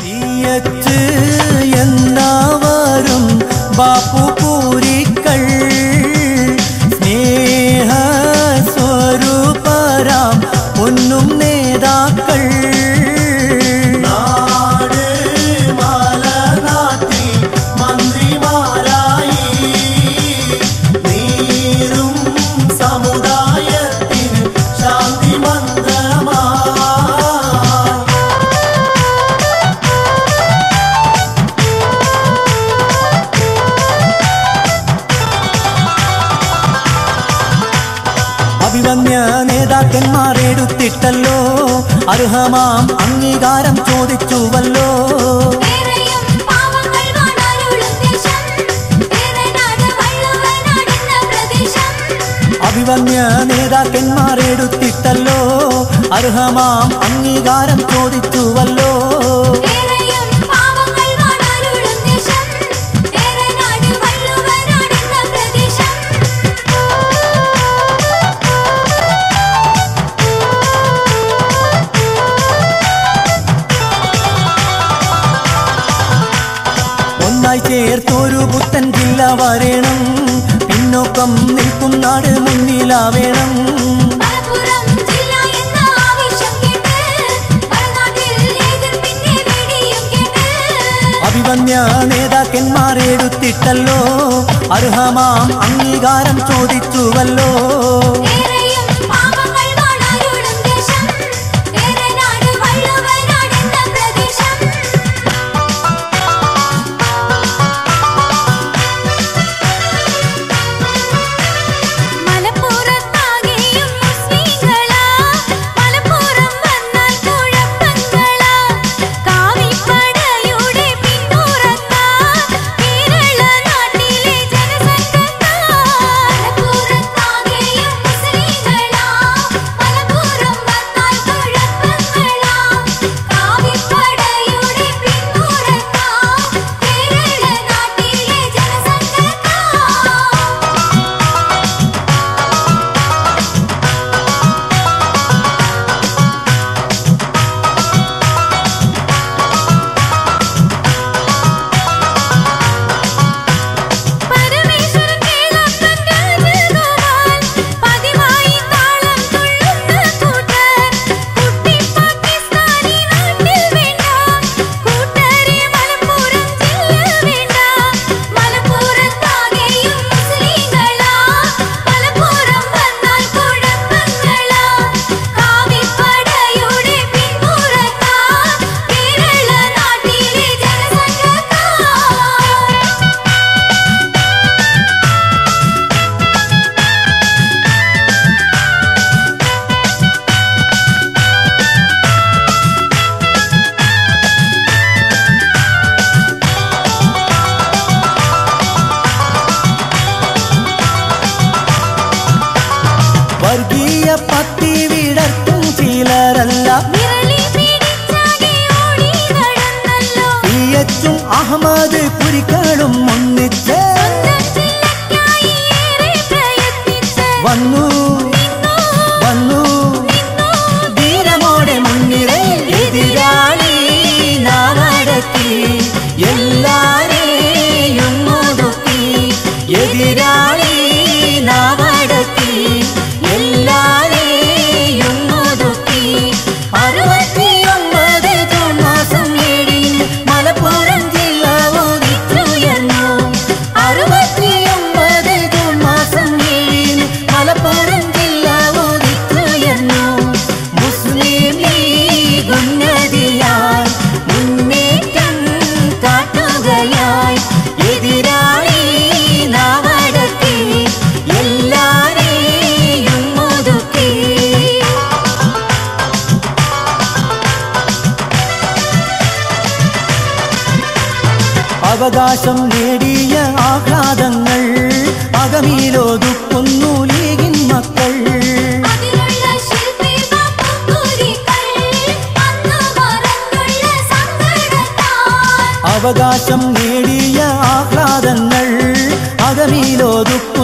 தீயத்து என்னாவாரும்? பாப்பு പദജ്ഞ നേതാക്കന്മാരെടുത്തിട്ടല്ലോ അർഹമാം അംഗീകാരം ചോദിച്ചുവല്ലോ. അഭിവന്യ നേതാക്കന്മാരെടുത്തിട്ടല്ലോ അർഹമാം അംഗീകാരം ചോദിച്ചുവല്ലോ. ഒന്നായി ചേർത്തൊരു പുത്തൻ ജില്ല വരേണം. പിന്നോക്കം നിൽക്കും നാട് മുന്നിലാവേണം. അഭിവന്യ നേതാക്കന്മാരെടുത്തിട്ടല്ലോ അർഹമാം അംഗീകാരം ചോദിച്ചുവല്ലോ. ചിലരല്ല ും അഹമ്മദ് കുരിക്കളും ഒന്നിച്ച് വന്നു അവകാശം നേടിയ ആഹ്ലാദങ്ങൾ ആഘാതങ്ങൾ അകമിയിലൊതുക്കുന്നു ലീഗിൻ മക്കൾ. അവകാശം നേടിയ ആഹ്ലാദങ്ങൾ അകമിയിലൊതുക്കുന്നു